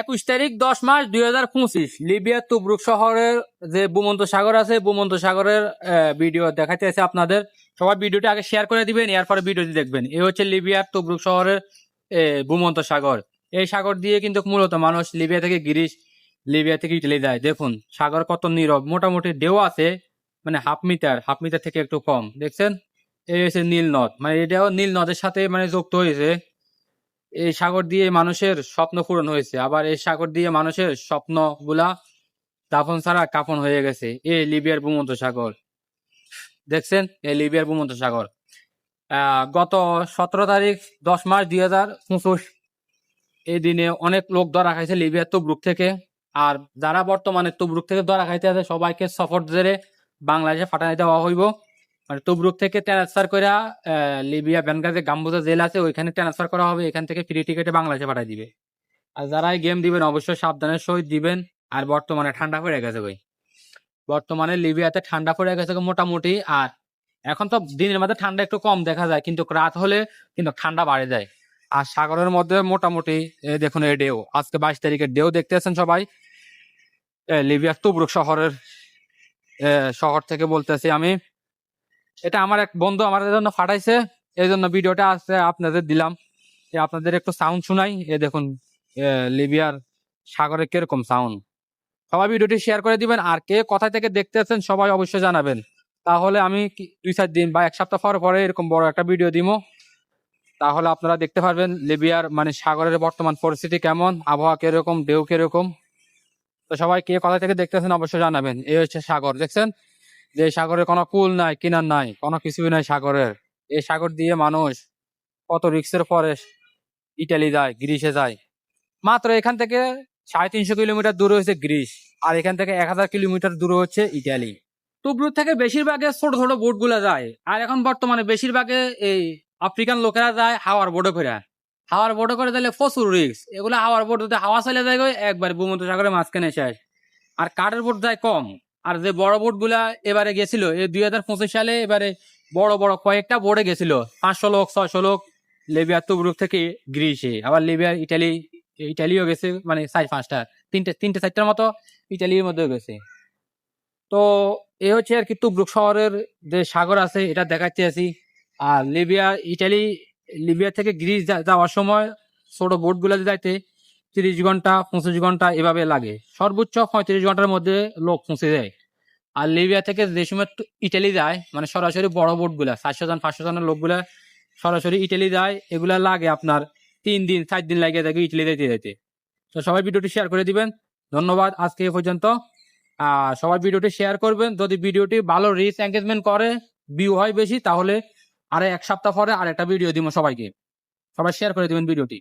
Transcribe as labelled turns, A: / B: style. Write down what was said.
A: একুশ তারিখ দশ মাস দুই হাজার পঁচিশ। লিবিয়ার তুবরুক শহরের যে ভূমন্ত সাগর আছে ভূমন্ত সাগরের ভিডিও দেখাতে আছে আপনাদের। সবাই ভিডিওটি আগে শেয়ার করে দিবেন এরপরে ভিডিওটি দেখবেন। এই হচ্ছে লিবিয়ার তুবরুক শহরের আহ, ভূমন্ত সাগর। এই সাগর দিয়ে কিন্তু মূলত মানুষ লিবিয়া থেকে গ্রিস লিবিয়া থেকে ইটালি যায়। দেখুন সাগর কত নীরব। মোটামুটি ঢেউ আছে মানে হাফ মিটার হাফ মিটার থেকে একটু কম। দেখছেন? এই হচ্ছে নীল নদ। মানে এটাও নীল নদের সাথে মানে যুক্ত হয়েছে। এই সাগর দিয়ে মানুষের স্বপ্ন পূরণ হয়েছে। আবার এই সাগর দিয়ে মানুষের স্বপ্নগুলা দাফন ছাড়া কাফন হয়ে গেছে। এই লিবিয়ার ভূমন্ত সাগর। দেখছেন? এই লিবিয়ার ভূমন্ত সাগর। গত সতেরো তারিখ দশ মাস দুই হাজার পঁচিশ এই দিনে অনেক লোক ধরা খাইছে লিবিয়ার তুবরুক থেকে। আর যারা বর্তমানে তুবরুক থেকে ধরা খাইতে আছে সবাইকে সফর জেরে বাংলাদেশে ফাটাই দেওয়া হইব। মানে তুবরুক থেকে ট্রান্সফার করে লিবিয়া, ব্যানগাজে, গাম্বুজা জেল আছে, ওইখানে ট্রান্সফার করা হবে, এখান থেকে ফ্রি টিকেটে বাংলাদেশে পাঠাই দিবে। আর যারা গেম দিবেন, অবশ্যই সাবধানের সহিত দিবেন। আর বর্তমানে ঠান্ডা পড়ে গেছে ভাই বর্তমানে লিবিয়াতে ঠান্ডা পড়ে গেছে মোটামুটি। আর এখন তো দিনের মধ্যে ঠান্ডা একটু কম দেখা যায়, কিন্তু রাত হলে কিন্তু ঠান্ডা বাড়ে যায়। আর সাগরের মধ্যে মোটামুটি দেখুন এই ডেও আজকে বাইশ তারিখের ডেও দেখতে আছেন সবাই। লিবিয়ার তুবরুক শহরের শহর থেকে বলতেছি আমি। এটা আমার এক বন্ধু আমাদের জন্য ফাটাইছে, এই জন্য ভিডিওটা আছে আপনাদের দিলাম। আপনাদের একটু সাউন্ড শুনাই, এ দেখুন লিবিয়ার সাগরে কীরকম সাউন্ড সবাই ভিডিওটি শেয়ার করে দিবেন, আর কে কোথা থেকে দেখতে আছেন সবাই অবশ্যই জানাবেন। তাহলে আমি দুই চার দিন বা এক সপ্তাহ পর পরে এরকম বড় একটা ভিডিও দিব তাহলে আপনারা দেখতে পারবেন লিবিয়ার মানে সাগরের বর্তমান পরিস্থিতি কেমন, আবহাওয়া কীরকম, ঢেউ কীরকম। তো সবাই কে কোথা থেকে দেখতেছেন অবশ্যই জানাবেন। এই হচ্ছে সাগর, দেখছেন? যে সাগরে কোনো কুল নাই, কিনার নাই, কোনো কিছুই নাই সাগরের। এই সাগর দিয়ে মানুষ কত রিক্সের পরে ইটালি যায়, গ্রিসে যায়। মাত্র এখান থেকে সাড়ে তিনশো কিলোমিটার দূরে হচ্ছে গ্রিস, আর এখান থেকে এক হাজার কিলোমিটার দূরে হচ্ছে ইটালি। টুবরুক থেকে বেশিরভাগে ছোট ছোট বোটগুলা যায়, আর এখন বর্তমানে বেশিরভাগে এই আফ্রিকান লোকেরা যায় হাওয়ার বোটে করে। হাওয়ার বোটে করে দিলে প্রচুর রিক্স। এগুলো হাওয়ার বোট যদি হাওয়া চলে যায় একবার ভূমধ্য সাগরের মাঝখানে শেষ। আর কাঠের বোট যায় কম। আর যে বড় বোটগুলা এবারে গেছিল, এই দুই হাজার পঁচিশ সালে এবারে বড় বড় কয়েকটা বোর্ডে গেছিল। পাঁচশো লোক, ছয়শো লোক লিবিয়ার তুবরুক থেকে গ্রিসে। আবার লিবিয়ার ইটালি, ইটালিও গেছে মানে চার, পাঁচটা, তিনটে তিনটে, চারটার মতো ইটালির মধ্যেও গেছে। তো এ হচ্ছে আর কি তুবরুক শহরের যে সাগর আছে, এটা দেখাচ্ছি আছি আর লিবিয়া, ইটালি, লিবিয়া থেকে গ্রিস যাওয়ার সময় ছোট বোটগুলো যাইতে তিরিশ ঘণ্টা, পঁচিশ ঘণ্টা এভাবে লাগে। সর্বোচ্চ পঁয়ত্রিশ ঘণ্টার মধ্যে লোক পৌঁছে যায় আর লিবিয়া থেকে যে সময় ইটালি যায় মানে সরাসরি বড় বোটগুলা চারশো জন, পাঁচশো জনের লোকগুলা সরাসরি ইটালি যায়, এগুলা লাগে আপনার তিন দিন, চার দিন লাগে থাকে ইটালি যাইতে যাইতে। তো সবাই ভিডিওটি শেয়ার করে দিবেন। ধন্যবাদ আজকে এ পর্যন্ত। আর সবাই ভিডিওটি শেয়ার করবেন। যদি ভিডিওটি ভালো রিচ এঙ্গেজমেন্ট করে ভিউ হয় বেশি, তাহলে আরে এক সপ্তাহ পরে আর একটা ভিডিও দিব সবাইকে। সবাই শেয়ার করে দিবেন ভিডিওটি।